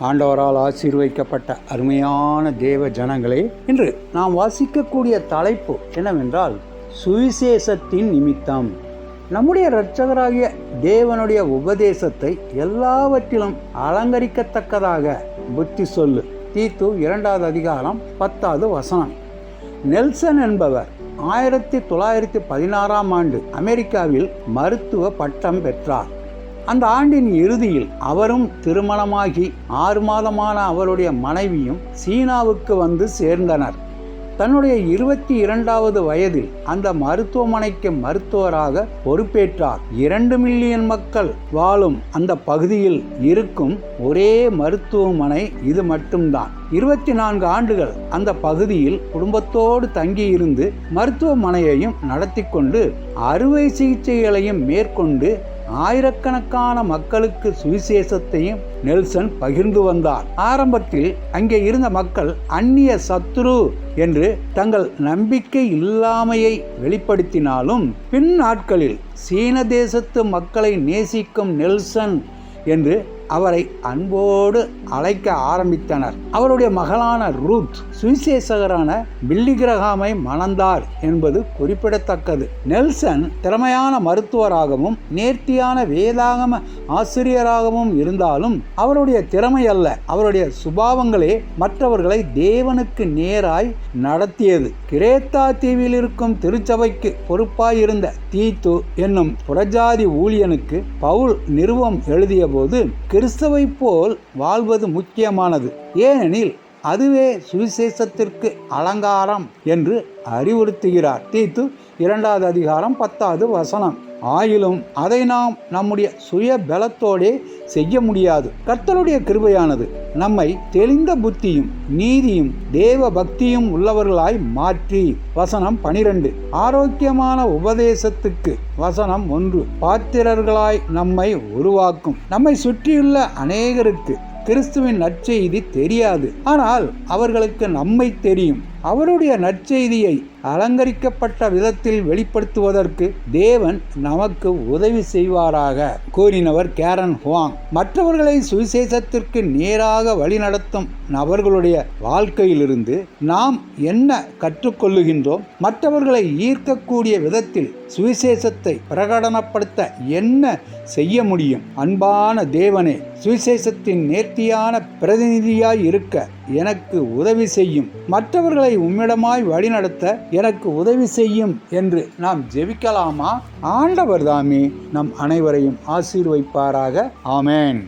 ஆண்டவரால் ஆசீர்வைக்கப்பட்ட அருமையான தேவ ஜனங்களே இன்று நாம் வாசிக்கக்கூடிய தலைப்பு என்னவென்றால் சுவிசேஷத்தின் நிமித்தம். நம்முடைய இரட்சகராகிய தேவனுடைய உபதேசத்தை எல்லாவற்றிலும் அலங்கரிக்கத்தக்கதாக புத்தி சொல்லு. தீத்து இரண்டாவது அதிகாரம் பத்தாவது வசனம். நெல்சன் என்பவர் ஆயிரத்தி தொள்ளாயிரத்தி பதினாறாம் ஆண்டு அமெரிக்காவில் மருத்துவ பட்டம் பெற்றார். அந்த ஆண்டின் இறுதியில் அவரும் திருமணமாகி ஆறு மாதமான அவருடைய மனைவியும் சீனாவுக்கு வந்து சேர்ந்தனர். தன்னுடைய இருபத்தி இரண்டாவது வயதில் அந்த மருத்துவமனைக்கு மருத்துவராக பொறுப்பேற்றார். இரண்டு மில்லியன் மக்கள் வாழும் அந்த பகுதியில் இருக்கும் ஒரே மருத்துவமனை இது மட்டும்தான். இருபத்தி நான்கு ஆண்டுகள் அந்த பகுதியில் குடும்பத்தோடு தங்கியிருந்து மருத்துவமனையையும் நடத்தி கொண்டு அறுவை சிகிச்சைகளையும் மேற்கொண்டு ஆயிரக்கணக்கான மக்களுக்கு சுவிசேஷத்தையும் நெல்சன் பகிர்ந்து வந்தார். ஆரம்பத்தில் அங்கே இருந்த மக்கள் அந்நிய சத்துரு என்று தங்கள் நம்பிக்கை இல்லாமையை வெளிப்படுத்தினாலும் பின் நாட்களில் சீன தேசத்து மக்களை நேசிக்கும் நெல்சன் என்று அவரை அன்போடு அழைக்க ஆரம்பித்தனர். அவருடைய மகளான ரூத் சுவிசேஷகரான பில்லிகிரகாமை மணந்தார் என்பது குறிப்பிடத்தக்கது. நெல்சன் திறமையான மருத்துவராகவும் நேர்த்தியான வேதாகம ஆசிரியராகவும் இருந்தாலும் அவருடைய திறமை அல்ல. அவருடைய சுபாவங்களே மற்றவர்களை தேவனுக்கு நேராய் நடத்தியது. கிரேத்தா தீவில் இருக்கும் திருச்சபைக்கு பொறுப்பாயிருந்த தீத்து என்னும் புறஜாதி ஊழியனுக்கு பவுல் நிறுவம் எழுதிய போது கிறிஸ்தவை போல் வாழ்வது முக்கியமானது. ஏனெனில் அதுவே சுவிசேஷத்திற்கு அலங்காரம் என்று அறிவுறுத்துகிறார். தீத்து இரண்டாவது அதிகாரம் பத்தாவது வசனம். ஆயிலும் அதை நாம் நம்முடைய சுய பலத்தோடே செய்ய முடியாது. கர்த்தருடைய கிருபையானது நம்மை தெளிந்த புத்தியும் நீதியும் தேவ பக்தியும் உள்ளவர்களாய் மாற்றி. வசனம் பனிரெண்டு. ஆரோக்கியமான உபதேசத்துக்கு வசனம் ஒன்று. பாத்திரர்களாய் நம்மை உருவாக்கும். நம்மை சுற்றியுள்ள அநேகருக்கு கிறிஸ்துவின் நற்செய்தி தெரியாது. ஆனால் அவர்களுக்கு நம்மை தெரியும். அவருடைய நற்செய்தியை அலங்கரிக்கப்பட்ட விதத்தில் வெளிப்படுத்துவதற்கு தேவன் நமக்கு உதவி செய்வாராக கூறினவர் கேரன் ஹுவாங். மற்றவர்களை சுவிசேஷத்திற்கு நேராக வழிநடத்தும் நபர்களுடைய வாழ்க்கையிலிருந்து நாம் என்ன கற்றுக்கொள்ளுகின்றோம்? மற்றவர்களை ஈர்க்கக்கூடிய விதத்தில் சுவிசேஷத்தை பிரகடனப்படுத்த என்ன செய்ய முடியும்? அன்பான தேவனே சுவிசேஷத்தின் நேர்த்தியான பிரதிநிதியாய் இருக்க எனக்கு உதவி செய்யும். மற்றவர்களை உம்மிடமாய் வழிநடத்த எனக்கு உதவி செய்யும் என்று நாம் ஜெபிக்கலாமா? ஆண்டவர் தாமே நம் அனைவரையும் ஆசீர்வைப்பாராக ஆமேன்.